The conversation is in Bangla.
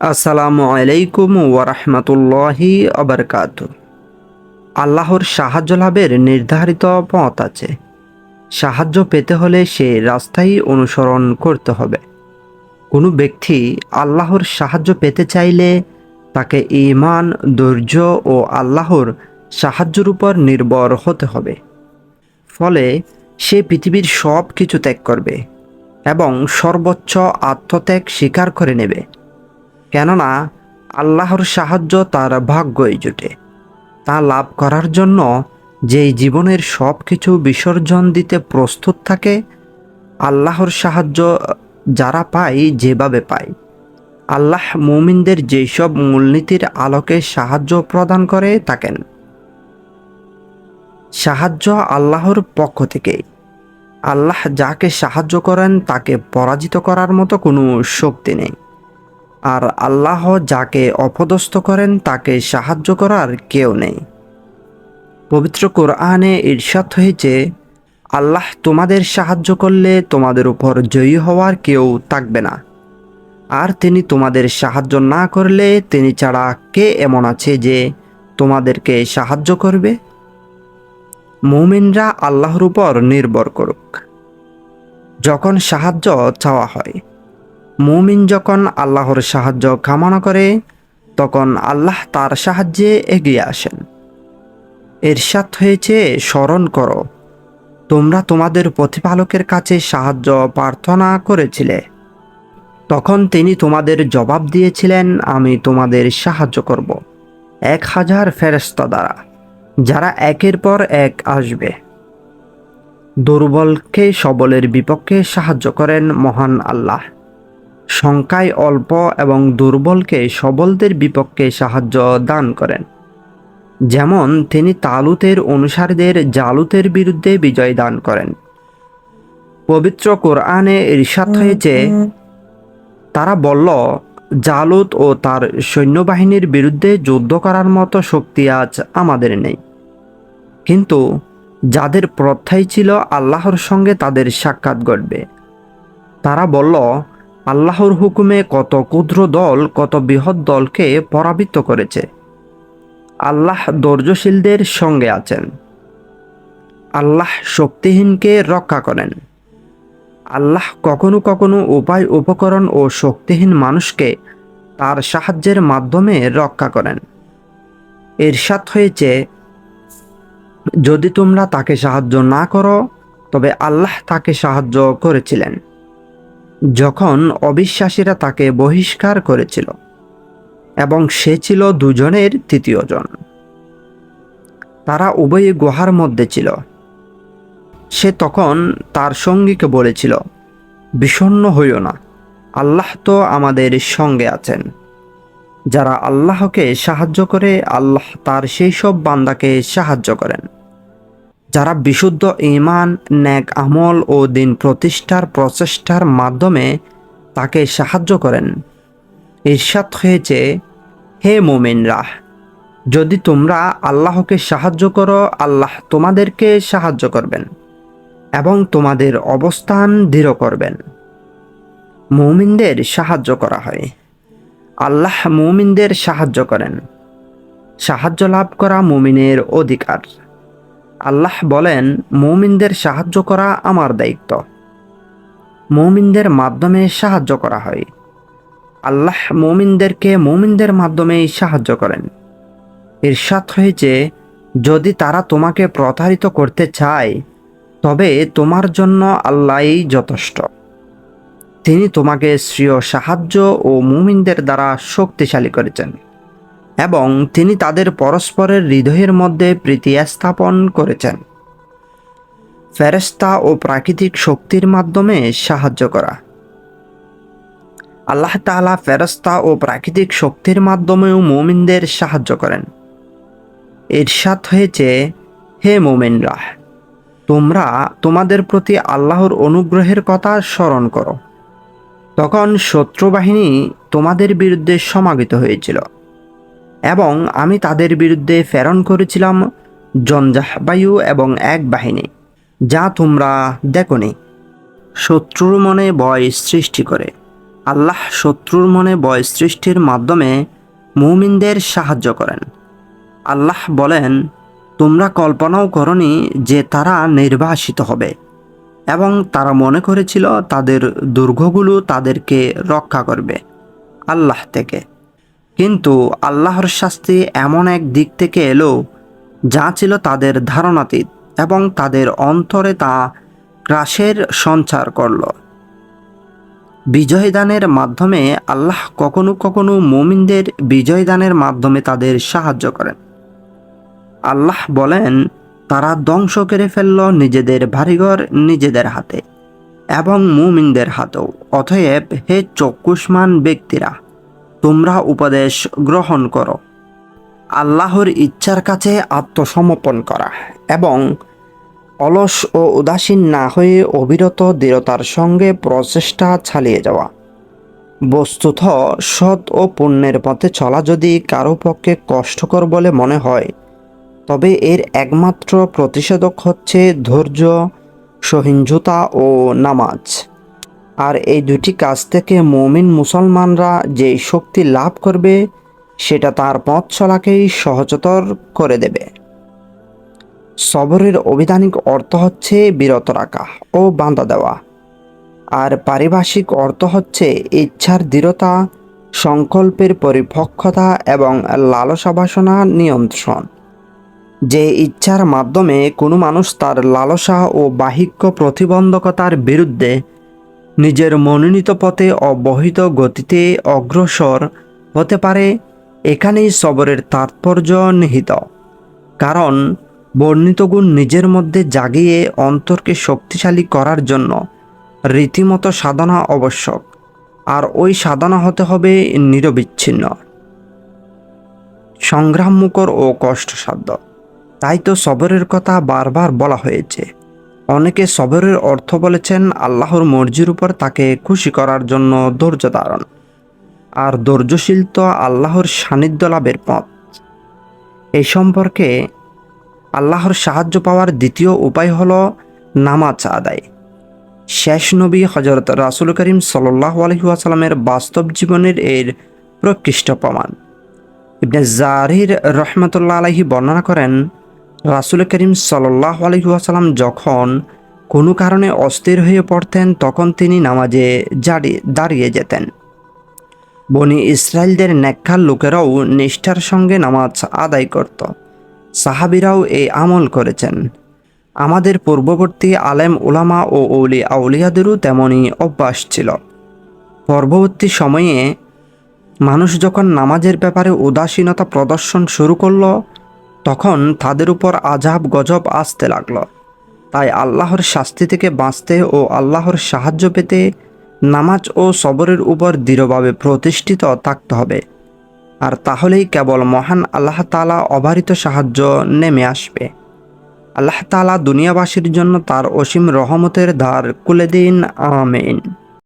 আসসালামু আলাইকুম ওয়ারহমতুল্লাহি আবরকাত আল্লাহর সাহায্য লাভের নির্ধারিত পথ আছে। সাহায্য পেতে হলে সে রাস্তাই অনুসরণ করতে হবে। কোনো ব্যক্তি আল্লাহর সাহায্য পেতে চাইলে তাকে ইমান ধৈর্য ও আল্লাহর সাহায্যের উপর নির্ভর হতে হবে। ফলে সে পৃথিবীর সব কিছু ত্যাগ করবে এবং সর্বোচ্চ আত্মত্যাগ স্বীকার করে নেবে। কেননা আল্লাহর সাহায্য তার ভাগ্যই জুটে। তা লাভ করার জন্য যেই জীবনের সব কিছু বিসর্জন দিতে প্রস্তুত থাকে, আল্লাহর সাহায্য যারা পায় যেভাবে পায়। আল্লাহ মুমিনদের যেসব মূলনীতির আলোকে সাহায্য প্রদান করে থাকেন। সাহায্য আল্লাহর পক্ষ থেকে। আল্লাহ যাকে সাহায্য করেন তাকে পরাজিত করার মতো কোনো শক্তি নেই। আর আল্লাহ যাকে অপদস্থ করেন, তাকে সাহায্য করার কেউ নেই। পবিত্র কোরআনে ঈর্ষাদ হয়েছে, আল্লাহ তোমাদের সাহায্য করলে তোমাদের উপর জয়ী হওয়ার কেউ থাকবে না। আর তিনি তোমাদের সাহায্য না করলে তিনি ছাড়া কে এমন আছে যে তোমাদেরকে সাহায্য করবে? মুমিনরা আল্লাহর উপর নির্ভর করুক। যখন সাহায্য চাওয়া হয় মুমিন যখন আল্লাহর সাহায্য কামনা করে, তখন আল্লাহ তার সাহায্যে এগিয়ে আসেন। এরশাদ হয়েছে, স্মরণ করো, তোমরা তোমাদের প্রতিপালকের কাছে সাহায্য প্রার্থনা করেছিলে। তখন তিনি তোমাদের জবাব দিয়েছিলেন, আমি তোমাদের সাহায্য করব। এক হাজার ফেরস্তা দ্বারা, যারা একের পর এক আসবে। দুর্বলকে, সবলের বিপক্ষে সাহায্য করেন মহান আল্লাহ। সংখ্যায় অল্প এবং দুর্বলকে সবলদের বিপক্ষে সাহায্য দান করেন। যেমন তিনি তালুতের অনুসারীদের জালুতের বিরুদ্ধে বিজয় দান করেন। পবিত্র কোরআনে ইরশাদ হয়েছে তারা বলল জালুত ও তার সৈন্যবাহিনীর বিরুদ্ধে যুদ্ধ করার মতো শক্তি আজ আমাদের নেই। কিন্তু যাদের প্রত্যাই ছিল আল্লাহর সঙ্গে তাদের সাক্ষাৎ ঘটবে। তারা বলল আল্লাহর হুকুমে কত ক্ষুদ্র দল, কত বৃহৎ দলকে পরাবৃত্ত করেছে। আল্লাহ ধৈর্যশীলদের সঙ্গে আছেন। আল্লাহ শক্তিহীনকে রক্ষা করেন। আল্লাহ কখনো কখনো উপায়, উপকরণ ও শক্তিহীন মানুষকে তার সাহায্যের মাধ্যমে রক্ষা করেন। এরশাদ হয়েছে, যদি তোমরা তাকে সাহায্য না করো, তবে আল্লাহ তাকে সাহায্য করেছিলেন। যখন অবিশ্বাসীরা তাকে বহিষ্কার করেছিল, এবং সে ছিল দুজনের তৃতীয়জন তারা উভয়ে গুহার মধ্যে ছিল। সে তখন তার সঙ্গীকে বলেছিল বিষণ্ন হইও না, আল্লাহ তো আমাদের সঙ্গে আছেন। যারা আল্লাহকে সাহায্য করে, আল্লাহ তার সেই সব বান্দাকে সাহায্য করেন। যারা বিশুদ্ধ ইমান ন্যাক আমল ও দিন প্রতিষ্ঠার প্রচেষ্টার মাধ্যমে তাকে সাহায্য করেন। ঈর্ষাদ হয়েছে, হে মোমিনরা, যদি তোমরা আল্লাহকে সাহায্য করো, আল্লাহ তোমাদেরকে সাহায্য করবেন এবং তোমাদের অবস্থান দৃঢ় করবেন। মৌমিনদের সাহায্য করা হয়। আল্লাহ মৌমিনদের সাহায্য করেন। সাহায্য লাভ করা মুমিনের অধিকার। আল্লাহ বলেন, মৌমিনদের সাহায্য করা আমার দায়িত্ব। মৌমিনদের মাধ্যমে সাহায্য করা হয়। আল্লাহ মৌমিনদেরকে মৌমিনদের মাধ্যমেই সাহায্য করেন। ঈর্ষাদ হয়েছে, যদি তারা তোমাকে প্রতারিত করতে চায়, তবে তোমার জন্য আল্লাহই যথেষ্ট। তিনি তোমাকে শ্রীয় সাহায্য ও মুমিনদের দ্বারা শক্তিশালী করেছেন। এবং তিনি তাদের পরস্পরের হৃদয়ের মধ্যে প্রীতি স্থাপন করেছেন। ফেরেস্তা ও প্রাকৃতিক শক্তির মাধ্যমে সাহায্য করা। আল্লাহ তালা ফেরস্তা ও প্রাকৃতিক শক্তির মাধ্যমেও মোমিনদের সাহায্য করেন। ঈর্ষাদ হয়েছে, হে মোমিনরা, তোমরা তোমাদের প্রতি আল্লাহর অনুগ্রহের কথা স্মরণ করো। তখন শত্রুবাহিনী তোমাদের বিরুদ্ধে সমাগত হয়েছিল। এবং আমি তাদের বিরুদ্ধে প্রেরণ করেছিলাম জঞ্জাহ বায়ু এবং এক বাহিনী, যা তোমরা দেখো দেখনি। শত্রুর মনে ভয় সৃষ্টি করে। আল্লাহ শত্রুর মনে ভয় সৃষ্টির মাধ্যমে মুমিনদের সাহায্য করেন। আল্লাহ বলেন, তোমরা কল্পনাও করনি যে তারা নির্বাসিত হবে এবং তারা মনে করেছিল তাদের দুর্গগুলো তাদেরকে রক্ষা করবে আল্লাহ থেকে। কিন্তু আল্লাহর শাস্তি এমন এক দিক থেকে এলো, যা ছিল তাদের ধারণাতীত এবং তাদের অন্তরে তা ক্রাশের সঞ্চার করল। বিজয়দানের মাধ্যমে আল্লাহ কখনো কখনো মুমিনদের বিজয়দানের মাধ্যমে তাদের সাহায্য করেন। আল্লাহ বলেন, তারা ধ্বংস করে ফেলল নিজেদের ভারিঘর নিজেদের হাতে এবং মুমিনদের হাতেও, অতএব হে চক্ষুষ্মান ব্যক্তিরা তোমরা উপদেশ গ্রহণ করো। আল্লাহর ইচ্ছার কাছে আত্মসমর্পণ করা এবং অলস ও উদাসীন না হয়ে অবিরত দৃঢ়তার সঙ্গে প্রচেষ্টা চালিয়ে যাওয়া। বস্তুত সৎ ও পুণ্যের পথে চলা যদি কারও পক্ষে কষ্টকর বলে মনে হয়, তবে এর একমাত্র প্রতিষেধক হচ্ছে ধৈর্য সহিঞ্জুতা ও নামাজ। আর এই দুটি কাজ থেকে মমিন মুসলমানরা যে শক্তি লাভ করবে, সেটা তার পথ চলাকেই সহজতর করে দেবে। সবরের অভিধানিক অর্থ হচ্ছে বিরত রাখা ও বাঁধা দেওয়া। আর পারিভাষিক অর্থ হচ্ছে ইচ্ছার দৃঢ়তা, সংকল্পের পরিপক্কতা এবং লালসা বাসনা নিয়ন্ত্রণ। যে ইচ্ছার মাধ্যমে কোনো মানুষ তার লালসা ও বাহিক্য প্রতিবন্ধকতার বিরুদ্ধে নিজের মনোনীত পথে অবহিত গতিতে অগ্রসর হতে পারে, এখানেই সবরের তাৎপর্য নিহিত। কারণ, বর্ণিত গুণ নিজের মধ্যে জাগিয়ে অন্তরকে শক্তিশালী করার জন্য রীতিমতো সাধনা আবশ্যক, আর ওই সাধনা হতে হবে নিরবিচ্ছিন্ন। সংগ্রামমুখর ও কষ্টসাধ্য, তাই তো সবরের কথা বারবার বলা হয়েছে। অনেকে সবরের অর্থ বলেছেন আল্লাহর মর্জির উপর তাকে খুশি করার জন্য ধৈর্য ধারণ। আর ধৈর্যশীল তো আল্লাহর সান্নিধ্য লাভের পথ। এই সম্পর্কে আল্লাহর সাহায্য পাওয়ার দ্বিতীয় উপায় হল নামাজ আদায়। শেষ নবী হজরত রাসুল করিম সাল্লাহ আলহিহাসাল্লামের বাস্তব জীবনের এর প্রকৃষ্ট প্রমাণ। ইবনে জাহির রহমতুল্লাহ আলহি বর্ণনা করেন রাসুল করিম সাল্লাহ আলহিহাসাল্লাম যখন কোনো কারণে অস্থির হয়ে পড়তেন, তখন তিনি নামাজে দাঁড়িয়ে যেতেন। বনি ইসরায়েলদের নেককার লোকেরাও নিষ্ঠার সঙ্গে নামাজ আদায় করত। সাহাবিরাও এই আমল করেছেন। আমাদের পূর্ববর্তী আলেম উলামা ও ওলি আউলিয়াদেরও তেমনই অভ্যাস ছিল। পরবর্তী সময়ে মানুষ যখন নামাজের ব্যাপারে উদাসীনতা প্রদর্শন শুরু করল তখন তাদের উপর আজাব গজব আসতে লাগল। তাই আল্লাহর শাস্তি থেকে বাঁচতে ও আল্লাহর সাহায্য পেতে নামাজ ও সবরের উপর দৃঢ়ভাবে প্রতিষ্ঠিত থাকতে হবে। আর তাহলেই কেবল মহান আল্লাহ তালা অবারিত সাহায্য নেমে আসবে। আল্লাহ তালা দুনিয়াবাসীর জন্য তার অসীম রহমতের দ্বার খুলে দিন, আমিন।